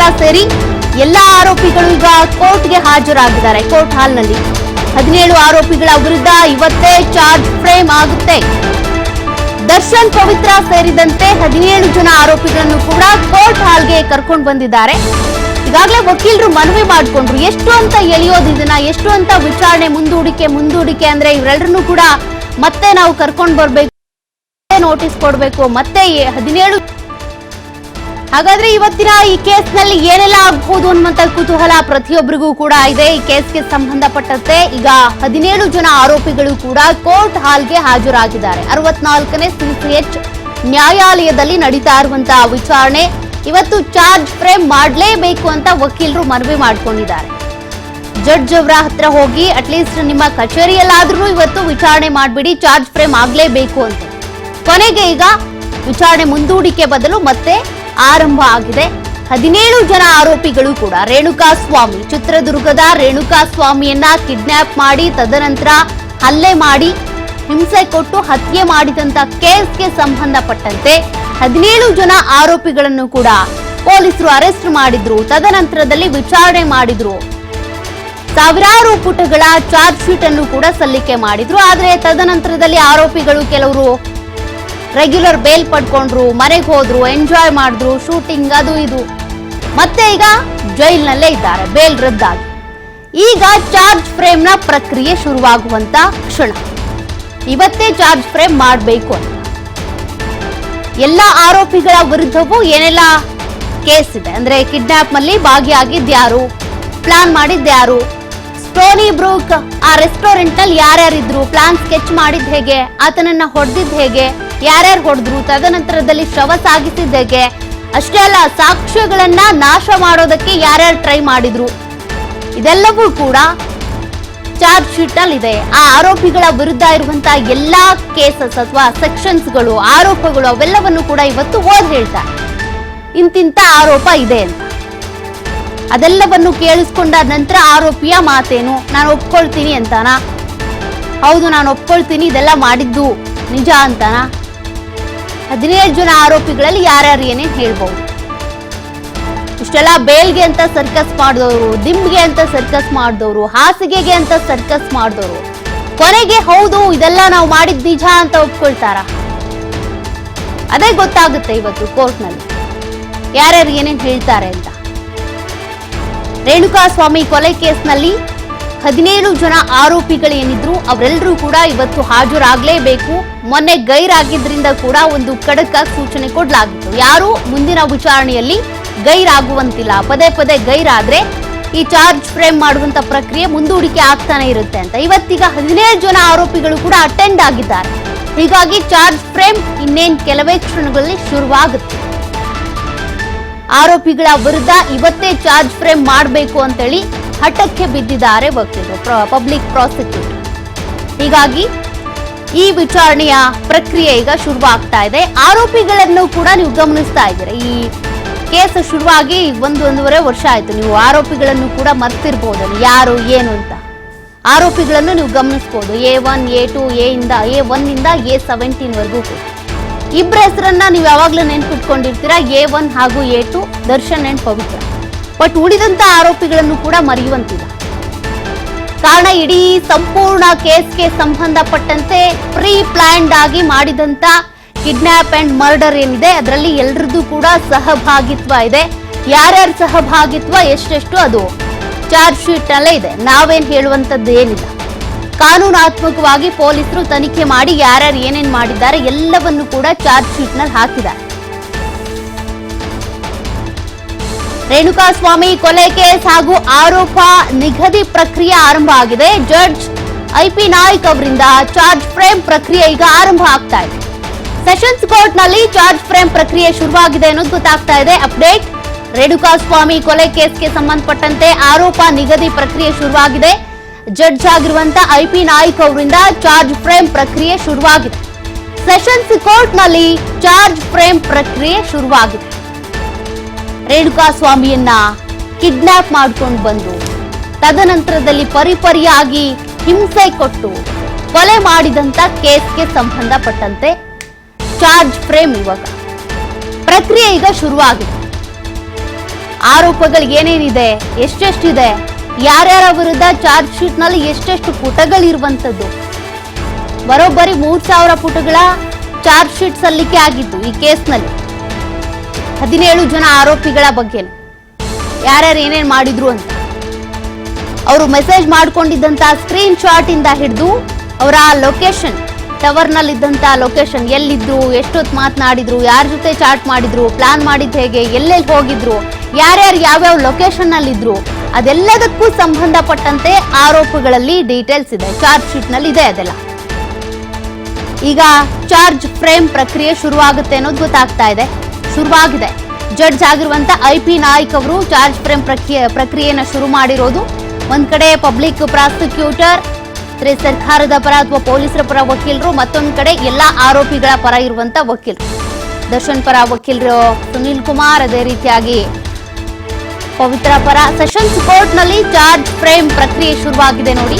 ಪವಿತ್ರ ಸೇರಿ ಎಲ್ಲಾ ಆರೋಪಿಗಳು ಈಗ ಕೋರ್ಟ್ಗೆ ಹಾಜರಾಗಿದ್ದಾರೆ. ಕೋರ್ಟ್ ಹಾಲ್ನಲ್ಲಿ ಹದಿನೇಳು ಆರೋಪಿಗಳ ವಿರುದ್ಧ ಇವತ್ತೇ ಚಾರ್ಜ್ ಫ್ರೇಮ್ ಆಗುತ್ತೆ. ದರ್ಶನ್ ಪವಿತ್ರ ಸೇರಿದಂತೆ ಹದಿನೇಳು ಜನ ಆರೋಪಿಗಳನ್ನು ಕೂಡ ಕೋರ್ಟ್ ಹಾಲ್ಗೆ ಕರ್ಕೊಂಡು ಬಂದಿದ್ದಾರೆ. ಈಗಾಗಲೇ ವಕೀಲರು ಮನವಿ ಮಾಡಿಕೊಂಡ್ರು. ಎಷ್ಟು ಅಂತ ಎಳೆಯೋದು ಇದನ್ನ, ಎಷ್ಟು ಅಂತ ವಿಚಾರಣೆ ಮುಂದೂಡಿಕೆ ಮುಂದೂಡಿಕೆ ಅಂದ್ರೆ ಇವರೆಲ್ಲರನ್ನೂ ಕೂಡ ಮತ್ತೆ ನಾವು ಕರ್ಕೊಂಡು ಬರ್ಬೇಕು ನೋಟಿಸ್ ಕೊಡಬೇಕು, ಮತ್ತೆ ಹದಿನೇಳು ಹಾಗಾದ್ರೆ ಇವತ್ತಿನ ಈ ಕೇಸ್ನಲ್ಲಿ ಏನೆಲ್ಲ ಆಗಬಹುದು ಅನ್ನುವಂತ ಕುತೂಹಲ ಪ್ರತಿಯೊಬ್ಬರಿಗೂ ಕೂಡ ಇದೆ. ಈ ಕೇಸ್ಗೆ ಸಂಬಂಧಪಟ್ಟಂತೆ ಈಗ ಹದಿನೇಳು ಜನ ಆರೋಪಿಗಳು ಕೂಡ ಕೋರ್ಟ್ ಹಾಲ್ಗೆ ಹಾಜರಾಗಿದ್ದಾರೆ. ಅರವತ್ನಾಲ್ಕನೇ ಸಿಸಿಎಚ್ ನ್ಯಾಯಾಲಯದಲ್ಲಿ ನಡೀತಾ ಇರುವಂತಹ ವಿಚಾರಣೆ ಇವತ್ತು ಚಾರ್ಜ್ ಫ್ರೇಮ್ ಮಾಡಲೇಬೇಕು ಅಂತ ವಕೀಲರು ಮನವಿ ಮಾಡಿಕೊಂಡಿದ್ದಾರೆ. ಜಡ್ಜ್ ಅವರ ಹತ್ರ ಹೋಗಿ ಅಟ್ಲೀಸ್ಟ್ ನಿಮ್ಮ ಕಚೇರಿಯಲ್ಲಾದ್ರೂ ಇವತ್ತು ವಿಚಾರಣೆ ಮಾಡಿಬಿಡಿ, ಚಾರ್ಜ್ ಫ್ರೇಮ್ ಆಗಲೇಬೇಕು ಅಂತ. ಕೊನೆಗೆ ಈಗ ವಿಚಾರಣೆ ಮುಂದೂಡಿಕೆ ಬದಲು ಮತ್ತೆ ಆರಂಭ ಆಗಿದೆ. ಹದಿನೇಳು ಜನ ಆರೋಪಿಗಳು ಕೂಡ ರೇಣುಕಾ ಸ್ವಾಮಿ ಚಿತ್ರದುರ್ಗದ ರೇಣುಕಾ ಸ್ವಾಮಿಯನ್ನ ಕಿಡ್ನಾಪ್ ಮಾಡಿ, ತದನಂತರ ಹಲ್ಲೆ ಮಾಡಿ, ಹಿಂಸೆ ಕೊಟ್ಟು ಹತ್ಯೆ ಮಾಡಿದಂತ ಕೇಸ್ಗೆ ಸಂಬಂಧಪಟ್ಟಂತೆ ಹದಿನೇಳು ಜನ ಆರೋಪಿಗಳನ್ನು ಕೂಡ ಪೊಲೀಸರು ಅರೆಸ್ಟ್ ಮಾಡಿದ್ರು. ತದನಂತರದಲ್ಲಿ ವಿಚಾರಣೆ ಮಾಡಿದ್ರು. ಸಾವಿರಾರು ಪುಟಗಳ ಚಾರ್ಜ್ ಶೀಟ್ ಅನ್ನು ಕೂಡ ಸಲ್ಲಿಕೆ ಮಾಡಿದ್ರು. ಆದರೆ ತದನಂತರದಲ್ಲಿ ಆರೋಪಿಗಳು ಕೆಲವರು ರೆಗ್ಯುಲರ್ ಬೇಲ್ ಪಡ್ಕೊಂಡ್ರು, ಮನೆಗೆ ಹೋದ್ರು ಎಂಜಾಯ್ ಮಾಡಿದ್ರು ಶೂಟಿಂಗ್ ಅದು ಇದು. ಮತ್ತೆ ಈಗ ಜೈಲ್ನಲ್ಲೇ ಇದ್ದಾರೆ ಬೇಲ್ ರದ್ದಾಗಿ. ಈಗ ಚಾರ್ಜ್ ಫ್ರೇಮ್ನ ಪ್ರಕ್ರಿಯೆ ಶುರುವಾಗುವಂತ ಕ್ಷಣ. ಇವತ್ತೇ ಚಾರ್ಜ್ ಫ್ರೇಮ್ ಮಾಡಬೇಕು ಅಂತ. ಎಲ್ಲ ಆರೋಪಿಗಳ ವಿರುದ್ಧವೂ ಏನೆಲ್ಲ ಕೇಸ್ ಇದೆ? ಅಂದ್ರೆ ಕಿಡ್ನಾಪ್ನಲ್ಲಿ ಭಾಗಿಯಾಗಿದ್ಯಾರು ಪ್ಲಾನ್ ಮಾಡಿದ್ಯಾರು ಸ್ಟೋನಿ ಬ್ರೂಕ್ ಆ ರೆಸ್ಟೋರೆಂಟ್ನಲ್ಲಿ ಯಾರ್ಯಾರಿದ್ರು? ಪ್ಲಾನ್ ಸ್ಕೆಚ್ ಮಾಡಿದ್ ಹೇಗೆ? ಆತನನ್ನ ಹೊಡೆದಿದ್ ಹೇಗೆ? ಯಾರ್ಯಾರು ಹೊಡೆದ್ರು, ತದನಂತರದಲ್ಲಿ ಶವ ಸಾಗಿಸಿದ್ದಕ್ಕೆ? ಅಷ್ಟೇ ಅಲ್ಲ, ಸಾಕ್ಷ್ಯಗಳನ್ನ ನಾಶ ಮಾಡೋದಕ್ಕೆ ಯಾರ್ಯಾರು ಟ್ರೈ ಮಾಡಿದ್ರು? ಇದೆಲ್ಲವೂ ಕೂಡ ಚಾರ್ಜ್ ಶೀಟ್ ಇದೆ ಆ ಆರೋಪಿಗಳ ವಿರುದ್ಧ ಇರುವಂತಹ ಎಲ್ಲಾ ಕೇಸಸ್ ಅಥವಾ ಸೆಕ್ಷನ್ಸ್ಗಳು ಆರೋಪಗಳು ಅವೆಲ್ಲವನ್ನು ಕೂಡ ಇವತ್ತು ಓದ್ ಹೇಳ್ತಾರೆ. ಇಂತಿಂತ ಆರೋಪ ಇದೆ ಅಂತ. ಅದೆಲ್ಲವನ್ನು ಕೇಳಿಸ್ಕೊಂಡ ನಂತರ ಆರೋಪಿಯ ಮಾತೇನು? ನಾನು ಒಪ್ಕೊಳ್ತೀನಿ ಅಂತಾನ? ಹೌದು, ನಾನು ಒಪ್ಕೊಳ್ತೀನಿ, ಇದೆಲ್ಲ ಮಾಡಿದ್ದು ನಿಜ ಅಂತಾನ? ಹದಿನೇಳು ಜನ ಆರೋಪಿಗಳಲ್ಲಿ ಯಾರ್ಯಾರು ಏನೇನು ಹೇಳ್ಬಹುದು ಇಷ್ಟೆಲ್ಲ ಬೇಲ್ಗೆ ಅಂತ ಸರ್ಕಸ್ ಮಾಡಿದವರು, ದಿಂಬ್ಗೆ ಅಂತ ಸರ್ಕಸ್ ಮಾಡಿದವರು, ಹಾಸಿಗೆಗೆ ಅಂತ ಸರ್ಕಸ್ ಮಾಡಿದವರು. ಕೊನೆಗೆ ಹೌದು, ಇದೆಲ್ಲ ನಾವು ಮಾಡಿದ ನಿಜ ಅಂತ ಒಪ್ಕೊಳ್ತಾರ? ಅದೇ ಗೊತ್ತಾಗುತ್ತೆ ಇವತ್ತು ಕೋರ್ಟ್ನಲ್ಲಿ. ಯಾರ್ಯಾರು ಏನೇನು ಹೇಳ್ತಾರೆ ಅಂತ. ರೇಣುಕಾ ಸ್ವಾಮಿ ಕೊಲೆ ಕೇಸ್ನಲ್ಲಿ ಹದಿನೇಳು ಜನ ಆರೋಪಿಗಳೇನಿದ್ರು, ಅವರೆಲ್ಲರೂ ಕೂಡ ಇವತ್ತು ಹಾಜರಾಗಲೇಬೇಕು. ಮೊನ್ನೆ ಗೈರಾಗಿದ್ರಿಂದ ಕೂಡ ಒಂದು ಕಡಕ ಸೂಚನೆ ಕೊಡಲಾಗಿತ್ತು. ಯಾರು ಮುಂದಿನ ವಿಚಾರಣೆಯಲ್ಲಿ ಗೈರಾಗುವಂತಿಲ್ಲ. ಪದೇ ಪದೇ ಗೈರಾದ್ರೆ ಈ ಚಾರ್ಜ್ ಫ್ರೇಮ್ ಮಾಡುವಂತ ಪ್ರಕ್ರಿಯೆ ಮುಂದೂಡಿಕೆ ಆಗ್ತಾನೆ ಇರುತ್ತೆ ಅಂತ. ಇವತ್ತೀಗ ಹದಿನೇಳು ಜನ ಆರೋಪಿಗಳು ಕೂಡ ಅಟೆಂಡ್ ಆಗಿದ್ದಾರೆ. ಹೀಗಾಗಿ ಚಾರ್ಜ್ ಫ್ರೇಮ್ ಇನ್ನೇನ್ ಕೆಲವೇ ಕ್ಷಣಗಳಲ್ಲಿ ಶುರುವಾಗುತ್ತೆ. ಆರೋಪಿಗಳ ವಿರುದ್ಧ ಇವತ್ತೇ ಚಾರ್ಜ್ ಫ್ರೇಮ್ ಮಾಡಬೇಕು ಅಂತೇಳಿ ಹಠಕ್ಕೆ ಬಿದ್ದಿದ್ದಾರೆ ವಕೀಲರು ಪಬ್ಲಿಕ್ ಪ್ರಾಸಿಕ್ಯೂಟರ್ ಹೀಗಾಗಿ ಈ ವಿಚಾರಣೆಯ ಪ್ರಕ್ರಿಯೆ ಈಗ ಶುರುವಾಗ್ತಾ ಇದೆ. ಆರೋಪಿಗಳನ್ನು ಕೂಡ ನೀವು ಗಮನಿಸ್ತಾ ಇದ್ದೀರಾ. ಈ ಕೇಸ್ ಶುರುವಾಗಿ ಒಂದು ಒಂದೂವರೆ ವರ್ಷ ಆಯ್ತು. ನೀವು ಆರೋಪಿಗಳನ್ನು ಕೂಡ ಮರ್ತಿರ್ಬೋದು ಯಾರು, ಏನು ಅಂತ. ಆರೋಪಿಗಳನ್ನು ನೀವು ಗಮನಿಸ್ಬೋದು. A one, A two, A ಇಂದ, ಎ ಒನ್ ಇಂದ ಎ ಸೆವೆಂಟೀನ್ ವರೆಗೂ ಕೂಡ. ಇಬ್ಬರ ಹೆಸರನ್ನ ನೀವು ಯಾವಾಗಲೂ ನೆನ್ಪಿಟ್ಕೊಂಡಿರ್ತೀರಾ? ಎ ಒನ್ ಹಾಗೂ A two Darshan and Pavithra. But ಉಳಿದಂತ ಆರೋಪಿಗಳನ್ನು ಕೂಡ ಮರೆಯುವಂತಿಲ್ಲ. ಕಾರಣ ಇಡೀ ಸಂಪೂರ್ಣ ಕೇಸ್ಗೆ ಸಂಬಂಧಪಟ್ಟಂತೆ ಪ್ರೀ ಪ್ಲಾನ್ಡ್ ಆಗಿ ಮಾಡಿದಂತ ಕಿಡ್ನಾಪ್ ಅಂಡ್ ಮರ್ಡರ್ ಏನಿದೆ, ಅದರಲ್ಲಿ ಎಲ್ರದ್ದು ಕೂಡ ಸಹಭಾಗಿತ್ವ ಇದೆ. ಯಾರ್ಯಾರ ಸಹಭಾಗಿತ್ವ, ಎಷ್ಟೆಷ್ಟು ಅದು ಚಾರ್ಜ್ ಶೀಟ್ ನಲ್ಲೇ ಇದೆ. ನಾವೇನ್ ಹೇಳುವಂತದ್ದು ಏನಿಲ್ಲ. ಕಾನೂನಾತ್ಮಕವಾಗಿ ಪೊಲೀಸರು ತನಿಖೆ ಮಾಡಿ ಯಾರ್ಯಾರು ಏನೇನ್ ಮಾಡಿದ್ದಾರೆ ಎಲ್ಲವನ್ನು ಕೂಡ ಚಾರ್ಜ್ ಶೀಟ್ನಲ್ಲಿ ಹಾಕಿದ್ದಾರೆ. ರೇಣುಕಾ ಸ್ವಾಮಿ ಕೊಲೆ ಕೇಸ್ ಹಾಗೂ ಆರೋಪ ನಿಗದಿ ಪ್ರಕ್ರಿಯೆ ಆರಂಭ ಆಗಿದೆ. ಜಡ್ಜ್ ಐಪಿ ನಾಯಕ್ ಅವರಿಂದ ಚಾರ್ಜ್ ಫ್ರೇಮ್ ಪ್ರಕ್ರಿಯೆ ಈಗ ಆರಂಭ ಆಗ್ತಾ ಇದೆ. ಸೆಷನ್ಸ್ ಕೋರ್ಟ್ನಲ್ಲಿ ಚಾರ್ಜ್ ಫ್ರೇಮ್ ಪ್ರಕ್ರಿಯೆ ಶುರುವಾಗಿದೆ ಅನ್ನೋದು ಗೊತ್ತಾಗ್ತಾ ಇದೆ. ಅಪ್ಡೇಟ್ ರೇಣುಕಾ ಸ್ವಾಮಿ ಕೊಲೆ ಕೇಸ್ಗೆ ಸಂಬಂಧಪಟ್ಟಂತೆ ಆರೋಪ ನಿಗದಿ ಪ್ರಕ್ರಿಯೆ ಶುರುವಾಗಿದೆ. ಜಡ್ಜ್ ಆಗಿರುವಂತ ಐಪಿ ನಾಯಕ್ ಅವರಿಂದ ಚಾರ್ಜ್ ಫ್ರೇಮ್ ಪ್ರಕ್ರಿಯೆ ಶುರುವಾಗಿದೆ. ಸೆಷನ್ಸ್ ಕೋರ್ಟ್ನಲ್ಲಿ ಚಾರ್ಜ್ ಫ್ರೇಮ್ ಪ್ರಕ್ರಿಯೆ ಶುರುವಾಗಿದೆ. ರೇಣುಕಾ ಸ್ವಾಮಿಯನ್ನ ಕಿಡ್ನಾಪ್ ಮಾಡ್ಕೊಂಡು ಬಂದು ತದನಂತರದಲ್ಲಿ ಪರಿಪರಿಯಾಗಿ ಹಿಂಸೆ ಕೊಟ್ಟು ಕೊಲೆ ಮಾಡಿದಂತ ಕೇಸ್ಗೆ ಸಂಬಂಧಪಟ್ಟಂತೆ ಚಾರ್ಜ್ ಫ್ರೇಮ್ ಇವಾಗ. ಪ್ರಕ್ರಿಯೆ ಈಗ ಶುರುವಾಗಿದೆ. ಆರೋಪಗಳು ಏನೇನಿದೆ, ಎಷ್ಟೆಷ್ಟಿದೆ, ಯಾರ್ಯಾರ ವಿರುದ್ಧ ಚಾರ್ಜ್ ಶೀಟ್ನಲ್ಲಿ ಎಷ್ಟೆಷ್ಟು ಪುಟಗಳಿರುವಂತದ್ದು. ಬರೋಬ್ಬರಿ ಮೂರ್ ಸಾವಿರ ಪುಟಗಳ ಚಾರ್ಜ್ ಶೀಟ್ ಸಲ್ಲಿಕೆ ಆಗಿತ್ತು ಈ ಕೇಸ್ನಲ್ಲಿ. ಹದಿನೇಳು ಜನ ಆರೋಪಿಗಳ ಬಗ್ಗೆ ಯಾರ್ಯಾರು ಏನೇನು ಮಾಡಿದ್ರು ಅಂತ. ಅವರು ಮೆಸೇಜ್ ಮಾಡ್ಕೊಂಡಿದ್ದಂತ ಸ್ಕ್ರೀನ್ ಶಾಟ್ ಇಂದ ಹಿಡಿದು ಅವರ ಲೊಕೇಶನ್ ಟವರ್ ನಲ್ಲಿದ್ದಂತ ಲೊಕೇಶನ್ ಎಲ್ಲಿದ್ರು ಎಷ್ಟೊತ್ತು ಮಾತನಾಡಿದ್ರು, ಯಾರ ಜೊತೆ ಚಾಟ್ ಮಾಡಿದ್ರು ಪ್ಲಾನ್ ಮಾಡಿದ್ ಹೇಗೆ, ಎಲ್ಲೆಲ್ಲಿ ಹೋಗಿದ್ರು, ಯಾರ್ಯಾರು ಯಾವ್ಯಾವ ಲೊಕೇಶನ್ ನಲ್ಲಿದ್ರು, ಅದೆಲ್ಲದಕ್ಕೂ ಸಂಬಂಧಪಟ್ಟಂತೆ ಆರೋಪಗಳಲ್ಲಿ ಡೀಟೇಲ್ಸ್ ಇದೆ ಚಾರ್ಜ್ ಶೀಟ್ನಲ್ಲಿ ಇದೆ ಅದೆಲ್ಲ. ಈಗ ಚಾರ್ಜ್ ಫ್ರೇಮ್ ಪ್ರಕ್ರಿಯೆ ಶುರುವಾಗುತ್ತೆ ಅನ್ನೋದು ಗೊತ್ತಾಗ್ತಾ ಇದೆ. ಶುರುವಾಗಿದೆ. ಜಡ್ಜ್ ಆಗಿರುವಂತ ಐ ಪಿ ನಾಯ್ಕ್ ಅವರು ಚಾರ್ಜ್ ಫ್ರೇಮ್ ಪ್ರಕ್ರಿಯೆ ಪ್ರಕ್ರಿಯೆನ ಶುರು ಮಾಡಿರೋದು. ಒಂದ್ ಕಡೆ ಪಬ್ಲಿಕ್ ಪ್ರಾಸಿಕ್ಯೂಟರ್ ಸರ್ಕಾರದ ಪರ ಅಥವಾ ಪೊಲೀಸರ ಪರ ವಕೀಲರು, ಮತ್ತೊಂದು ಕಡೆ ಎಲ್ಲಾ ಆರೋಪಿಗಳ ಪರ ಇರುವಂತ ವಕೀಲರು. ದರ್ಶನ್ ಪರ ವಕೀಲರು ಸುನೀಲ್ ಕುಮಾರ್ ಅದೇ ರೀತಿಯಾಗಿ. ಪವಿತ್ರ ಪರ ಸೆಷನ್ಸ್ ಕೋರ್ಟ್ನಲ್ಲಿ ಚಾರ್ಜ್ ಫ್ರೇಮ್ ಪ್ರಕ್ರಿಯೆ ಶುರುವಾಗಿದೆ ನೋಡಿ.